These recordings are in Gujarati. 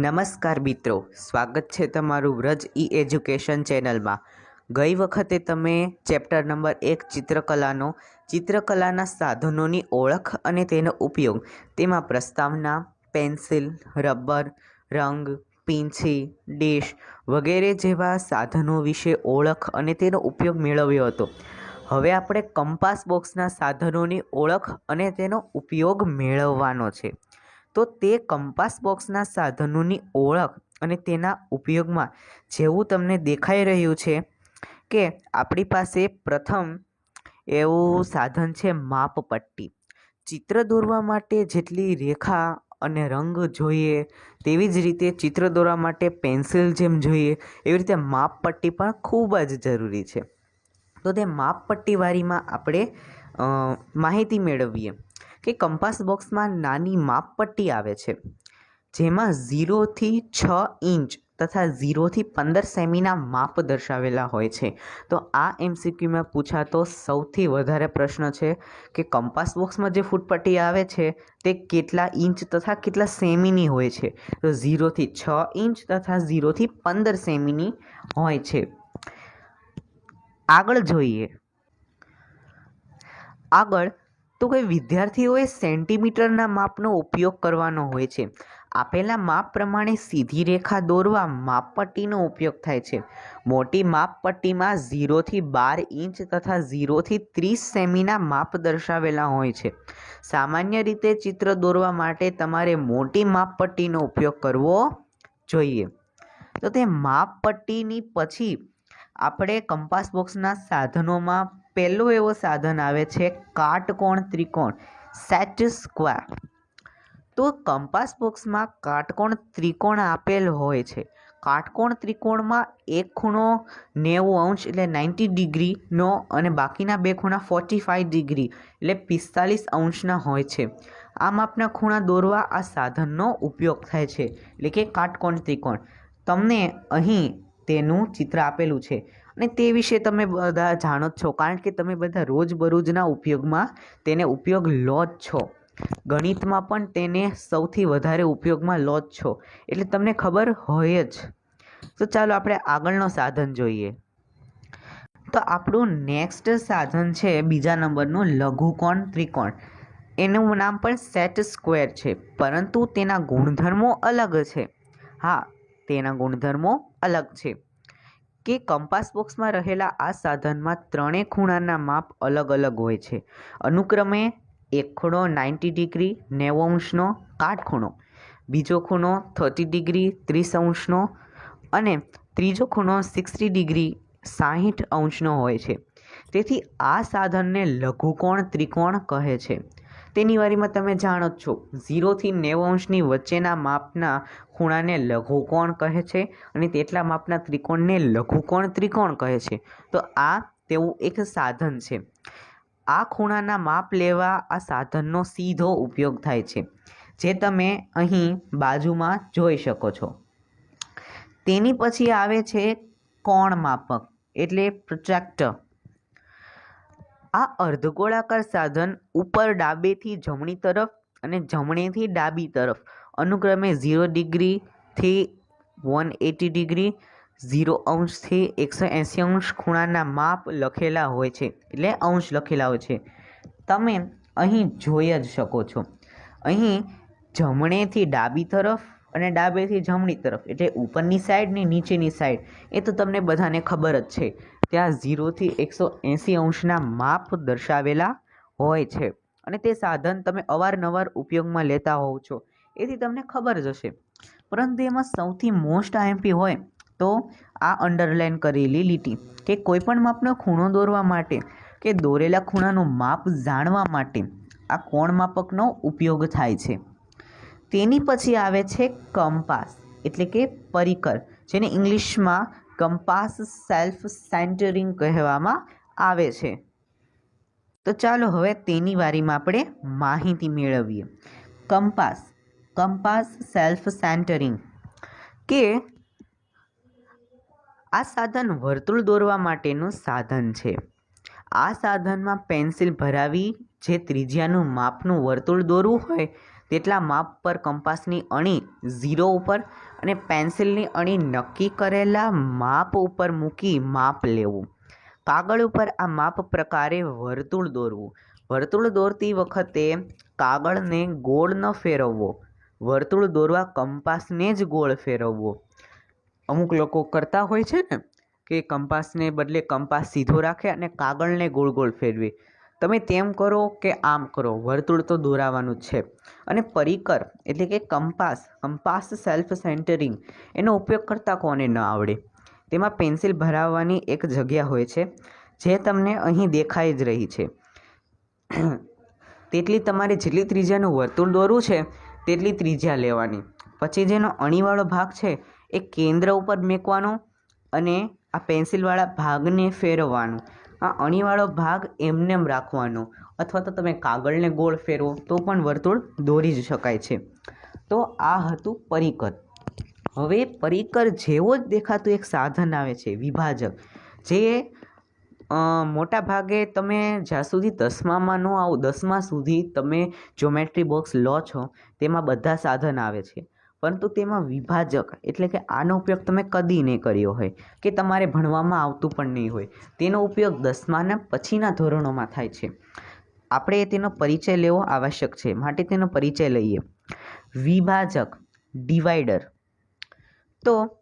નમસ્કાર મિત્રો, સ્વાગત છે તમારું વ્રજ ઈ એજ્યુકેશન ચેનલમાં. ગઈ વખતે તમે ચેપ્ટર નંબર એક ચિત્રકલાનો, ચિત્રકલાના સાધનોની ઓળખ અને તેનો ઉપયોગ, તેમાં પ્રસ્તાવના, પેન્સિલ, રબર, રંગ, પીંછી, ડીશ વગેરે જેવા સાધનો વિશે ઓળખ અને તેનો ઉપયોગ મેળવ્યો હતો. હવે આપણે કંપાસ બોક્સના સાધનોની ઓળખ અને તેનો ઉપયોગ મેળવવાનો છે. તો તે કંપાસ બોક્સના સાધનોની ઓળખ અને તેના ઉપયોગમાં જેવું તમને દેખાઈ રહ્યું છે કે આપણી પાસે પ્રથમ એવું સાધન છે માપપટ્ટી. ચિત્ર દોરવા માટે જેટલી રેખા અને રંગ જોઈએ તેવી જ રીતે ચિત્ર દોરવા માટે પેન્સિલ જેમ જોઈએ એવી રીતે માપપટ્ટી પણ ખૂબ જ જરૂરી છે. તો તે માપપટ્ટીવાળીમાં આપણે માહિતી મેળવીએ. કે કંપાસ બોક્સમાં નાની માપપટ્ટી આવે છે, જેમાં ઝીરોથી છ ઇંચ તથા ઝીરોથી પંદર સેમીના માપ દર્શાવેલા હોય છે. તો આ એમસીક્યુમાં પૂછાતો સૌથી વધારે પ્રશ્ન છે કે કંપાસ બોક્સમાં જે ફૂટપટ્ટી આવે છે, તે કેટલા ઇંચ તથા કેટલા સેમીની હોય છે? તો ઝીરોથી છ ઇંચ તથા ઝીરોથી પંદર સેમીની હોય છે. આગળ જોઈએ. આગળ તો કોઈ વિદ્યાર્થીઓએ સેન્ટીમીટરના માપનો ઉપયોગ કરવાનો હોય છે. આપેલા માપ પ્રમાણે સીધી રેખા દોરવા માપપટ્ટીનો ઉપયોગ થાય છે. મોટી માપપટ્ટીમાં ઝીરોથી બાર ઇંચ તથા ઝીરોથી ત્રીસ સેમીના માપ દર્શાવેલા હોય છે. સામાન્ય રીતે ચિત્ર દોરવા માટે તમારે મોટી માપપટ્ટીનો ઉપયોગ કરવો જોઈએ. તો તે માપપટ્ટીની પછી આપણે કંપાસ બોક્સના સાધનોમાં પહેલો એવો સાધન આવે છે કાટકોણ ત્રિકોણ, સેટ સ્ક્વેર. તો કંપાસ બોક્સમાં કાટકોણ ત્રિકોણ આપેલ હોય છે. કાટકોણ ત્રિકોણમાં એક ખૂણો નેવું અંશ એટલે નાઇન્ટી ડિગ્રીનો અને બાકીના બે ખૂણા ફોર્ટી ફાઇવ ડિગ્રી એટલે પિસ્તાલીસ અંશના હોય છે. આ માપના ખૂણા દોરવા આ સાધનનો ઉપયોગ થાય છે. એટલે કે કાટકોણ ત્રિકોણ. તમને અહીં તેનું ચિત્ર આપેલું છે. અને તે વિશે તમે બધા જાણો જ છો. કારણ કે તમે બધા રોજબરોજના ઉપયોગમાં તેને ઉપયોગ લો જ છો. ગણિતમાં પણ તેને સૌથી વધારે ઉપયોગમાં લો જ છો. એટલે તમને ખબર હોય જ. તો ચાલો આપણે આગળનો સાધન જોઈએ. તો આપણું નેક્સ્ટ સાધન છે બીજા નંબરનું લઘુકોણ ત્રિકોણ. એનું નામ પણ સેટ સ્ક્વેર છે. પરંતુ તેના ગુણધર્મો અલગ છે. હા, તેના ગુણધર્મો અલગ છે. કે કંપાસ બોક્સમાં રહેલા આ સાધનમાં ત્રણેય ખૂણાના માપ અલગ અલગ હોય છે. અનુક્રમે એક ખૂણો નાઇન્ટી ડિગ્રી નેવું અંશનો કાટખૂણો બીજો ખૂણો થર્ટી ડિગ્રી ત્રીસ અંશનો અને ત્રીજો ખૂણો સિક્સટી ડિગ્રી સાહીઠ અંશનો હોય છે. તેથી આ સાધનને લઘુકોણ ત્રિકોણ કહે છે. તેની વારીમાં તમે જાણો જ છો. ઝીરોથી નેવું અંશની વચ્ચેના માપના ખૂણાને લઘુકોણ કહે છે અને તેટલા માપના ત્રિકોણને લઘુકોણ ત્રિકોણ કહે છે. તો આ તેવું એક સાધન છે. આ ખૂણાના માપ લેવા આ સાધનનો સીધો ઉપયોગ થાય છે, જે તમે અહીં બાજુમાં જોઈ શકો છો. તેની પછી આવે છે કોણ માપક, એટલે પ્રોટ્રેક્ટર. આ અર્ધગોળાકાર સાધન ઉપર ડાબેથી જમણી તરફ અને જમણેથી ડાબી તરફ. અનુક્રમે ઝીરો ડિગ્રીથી વન એટી ડિગ્રી, ઝીરો અંશથી એકસો એંસી અંશ ખૂણાના માપ લખેલા હોય છે. એટલે અંશ લખેલા હોય છે. તમે અહીં જોઈ જ શકો છો. અહીં જમણેથી ડાબી તરફ અને ડાબેથી જમણી તરફ. એટલે ઉપરની સાઈડ ને નીચેની સાઈડ એ તો તમને બધાને ખબર જ છે. ત્યાં ઝીરોથી એકસો એંસી અંશના માપ દર્શાવેલા હોય છે. અને તે સાધન તમે અવારનવાર ઉપયોગમાં લેતા હોવ છો. એથી તમને ખબર જ હશે પરંતુ એમાં સૌથી મોસ્ટ આઈએમપી હોય તો આ અંડરલાઇન કરેલી લીટી કે કોઈપણ માપનો ખૂણો દોરવા માટે કે દોરેલા ખૂણાનું માપ જાણવા માટે આ કોણ માપકનો ઉપયોગ થાય છે. તેની પછી આવે છે કંપાસ એટલે કે પરિકર, જેને ઇંગ્લિશમાં કંપાસ સેલ્ફ સેન્ટરિંગ કહેવામાં આવે છે. તો ચાલો હવે તેની વારીમાં આપણે માહિતી મેળવીએ. કંપાસ કંપાસ સેલ્ફ સેન્ટરિંગ કે આ સાધન વર્તુળ દોરવા માટેનું સાધન છે. આ સાધનમાં પેન્સિલ ભરાવી જે ત્રિજ્યાનું માપનું વર્તુળ દોરવું હોય તેટલા માપ પર કંપાસની અણી ઝીરો ઉપર અને પેન્સિલની અણી નક્કી કરેલા માપ ઉપર મૂકી માપ લેવું. કાગળ ઉપર આ માપ પ્રકારે વર્તુળ દોરવું. વર્તુળ દોરતી વખતે કાગળને ગોળ ન ફેરવવો. વર્તુળ દોરવા કંપાસને જ ગોળ ફેરવવો. અમુક લોકો કરતા હોય છે ને, કે કંપાસને બદલે કંપાસ સીધો રાખે અને કાગળને ગોળ ગોળ ફેરવે. તમે તેમ કરો કે આમ કરો. વર્તુળ તો દોરાવાનું જ છે. અને પરિકર એટલે કે કંપાસ કંપાસ સેલ્ફ સેન્ટરિંગ એનો ઉપયોગ કરતાં કોને ન આવડે? તેમાં પેન્સિલ ભરાવવાની એક જગ્યા હોય છે, જે તમને અહીં દેખાઈ જ રહી છે. તેટલી તમારે જેટલી ત્રિજ્યાનું વર્તુળ દોરવું છે, તેટલી ત્રિજ્યા લેવાની. પછી જેનો અણીવાળો ભાગ છે, એ કેન્દ્ર ઉપર મેકવાનો અને આ પેન્સિલવાળા ભાગને ફેરવવાનો. આ અણીવાળો ભાગ એમનેમ રાખવાનો. અથવા તો તમે કાગળને ગોળ ફેરવો, તો પણ વર્તુળ દોરી જ શકાય છે. તો આ હતું પરિકર. હવે પરિકર જેવો જ દેખાતું એક સાધન આવે છે, વિભાજક. જે મોટા ભાગે તમે જ્યાં સુધી દસમામાં ન આવો, દસમા સુધી તમે જ્યોમેટ્રી બોક્સ લો છો, તેમાં બધા સાધન આવે છે. પરંતુ તેમાં વિભાજક એટલે કે આનો ઉપયોગ તમે કદી નહીં કર્યો હોય કે તમારે ભણવામાં આવતું પણ નહીં હોય. તેનો ઉપયોગ દસમાના પછીના ધોરણોમાં થાય છે. આપણે તેનો પરિચય લેવો આવશ્યક છે. માટે તેનો પરિચય લઈએ. વિભાજક, ડિવાઈડર. તો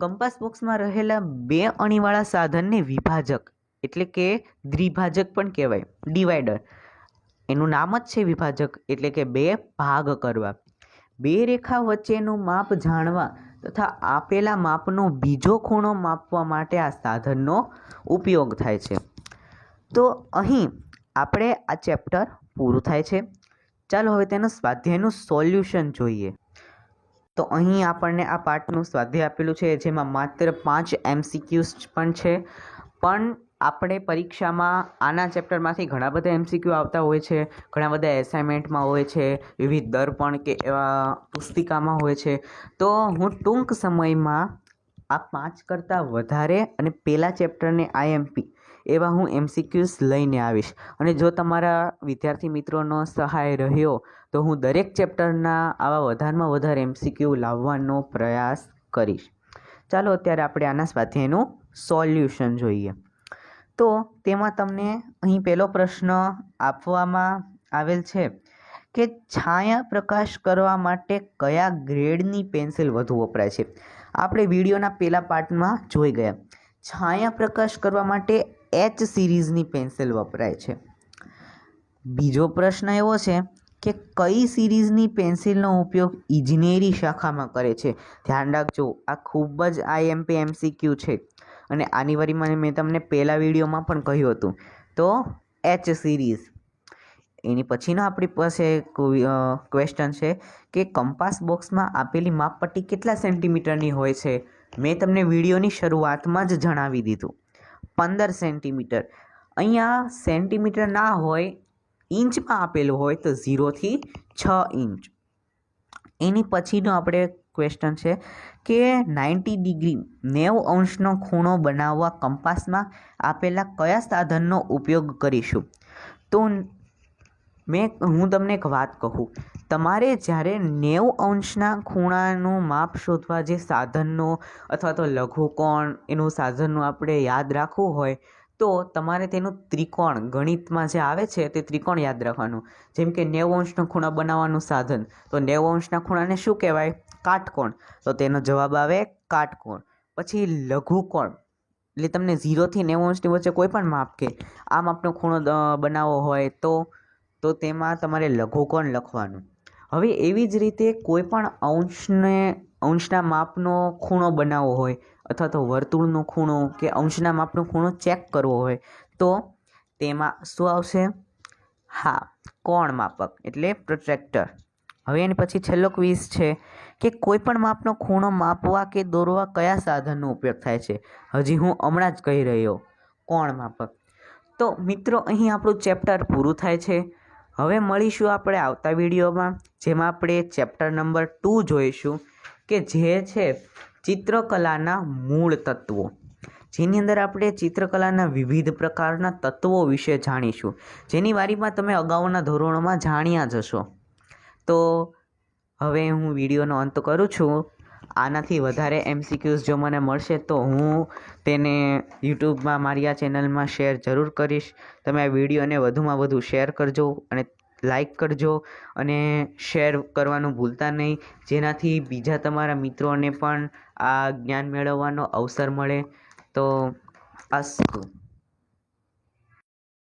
કંપાસ બોક્સમાં રહેલા બે અણીવાળા સાધનને વિભાજક એટલે કે દ્વિભાજક પણ કહેવાય. ડિવાઈડર. એનું નામ જ છે વિભાજક એટલે કે બે ભાગ કરવા. બે રેખા વચ્ચેનું માપ જાણવા તથા આપેલા માપનો બીજો ખૂણો માપવા માટે આ સાધનનો ઉપયોગ થાય છે. તો અહીં આપણે આ ચેપ્ટર પૂરું થાય છે. ચાલો હવે તેનું સ્વાધ્યાયનું સોલ્યુશન જોઈએ. તો અહીં આપણને આ પાઠનું સ્વાધ્યાય આપેલું છે જેમાં માત્ર પાંચ એમસીક્યુઝ પણ છે. પણ આપણે પરીક્ષામાં આના ચેપ્ટરમાંથી ઘણા બધા એમસીક્યુ આવતા હોય છે, ઘણા બધા એસાઇનમેન્ટમાં હોય છે, વિવિધ દર્પણ કે એવા પુસ્તિકામાં હોય છે. તો હું ટૂંક સમયમાં આ પાંચ કરતાં વધારે અને પહેલા ચેપ્ટરને આઈએમપી એવા હું એમસીક્યુઝ લઈને આવીશ. અને જો તમારા વિદ્યાર્થી મિત્રોનો સહાય રહ્યો, તો હું દરેક ચેપ્ટરના આવા વધારેમાં વધારે એમસીક્યુ લાવવાનો પ્રયાસ કરીશ. ચાલો અત્યારે આપણે આના સ્વાધ્યાયનું સોલ્યુશન જોઈએ. તો તેમાં તમને અહીં પહેલો પ્રશ્ન આપવામાં આવેલ છે કે છાયા પ્રકાશ કરવા માટે કયા ગ્રેડની પેન્સિલ વધુ વપરાય છે? આપણે વિડીયોના પહેલા પાર્ટમાં જોઈ ગયા. છાયા પ્રકાશ કરવા માટે એચ સિરીઝની પેન્સિલ વપરાય છે. બીજો પ્રશ્ન એવો છે કે કઈ સિરીઝની પેન્સિલનો ઉપયોગ ઇજનેરી શાખામાં કરે છે? ધ્યાન રાખજો, આ ખૂબ જ આઈએમપી એમસીક્યુ છે. અને આની વારીમાં મેં તમને પહેલા વિડીયોમાં પણ કહ્યું હતું. તો એચ સિરીઝ એની પછીનો આપણી પાસે ક્વેશ્ચન છે કે કંપાસ બોક્સમાં આપેલી માપપટ્ટી કેટલા સેન્ટીમીટરની હોય છે? મેં તમને વિડીયોની શરૂઆતમાં જ જણાવી દીધું. પંદર સેન્ટીમીટર અહીંયા સેન્ટીમીટર ના હોય, ઇંચમાં આપેલું હોય તો ઝીરોથી છ ઇંચ. એની પછીનો આપણે ક્વેશ્ચન છે કે નાઇન્ટી ડિગ્રી નેવું અંશનો ખૂણો બનાવવા કંપાસમાં આપેલા કયા સાધનનો ઉપયોગ કરીશું? તો મેં, હું તમને એક વાત કહું. તમારે જ્યારે નેવું અંશના ખૂણાનું માપ શોધવા જે સાધનનો અથવા તો લઘુકોણ એનું સાધનનું આપણે યાદ રાખવું હોય, તો તમારે તેનું ત્રિકોણ ગણિતમાં જે આવે છે તે ત્રિકોણ યાદ રાખવાનું. જેમ કે નેવું અંશનો ખૂણો બનાવવાનું સાધન, તો નેવું અંશના ખૂણાને શું કહેવાય? કાટકોણ? તો તેનો જવાબ આવે કાટકોણ. પછી લઘુકોણ. એટલે તમને ઝીરોથી નેવું અંશની વચ્ચે કોઈ પણ માપ કે આ માપનો ખૂણો બનાવવો હોય તો તો તેમાં તમારે લઘુકોણ લખવાનું. હવે એવી જ રીતે કોઈ પણ અંશને, અંશના માપનો ખૂણો બનાવવો હોય અથવા તો વર્તુળનો ખૂણો કે અંશના માપનો ખૂણો ચેક કરવો હોય તો તેમાં શું આવશે? હા, કોણ માપક? એટલે પ્રોટ્રેક્ટર. હવે એની પછી છેલ્લો ક્વિઝ છે. કે કોઈ પણ માપનો ખૂણો માપવા કે દોરવા કયા સાધનનો ઉપયોગ થાય છે? હજી હું હમણાં જ કહી રહ્યો. કોણ માપક? તો મિત્રો, અહીં આપણું ચેપ્ટર પૂરું થાય છે. હવે મળીશું આપણે આવતા વિડીયોમાં, જેમાં આપણે ચેપ્ટર નંબર ટુ જોઈશું, કે જે છે ચિત્રકલાના મૂળ તત્વો. જેની અંદર આપણે ચિત્રકલાના વિવિધ પ્રકારના તત્વો વિશે જાણીશું. જેની વારીમાં તમે અગાઉના ધોરણોમાં જાણ્યા જ હશો. તો હવે હું વિડીયોનો અંત કરું છું. આનાથી વધારે એમસીક્યુઝ જો મને મળશે તો હું તેને યુટ્યુબમાં મારી આ ચેનલમાં શેર જરૂર કરીશ. તમે આ વિડીયોને વધુમાં વધુ શેર કરજો અને લાઈક કરજો અને શેર કરવાનું ભૂલતા નહીં. જેનાથી બીજા તમારા મિત્રોને પણ આ જ્ઞાન મેળવવાનો અવસર મળે. તો અસ્તુ.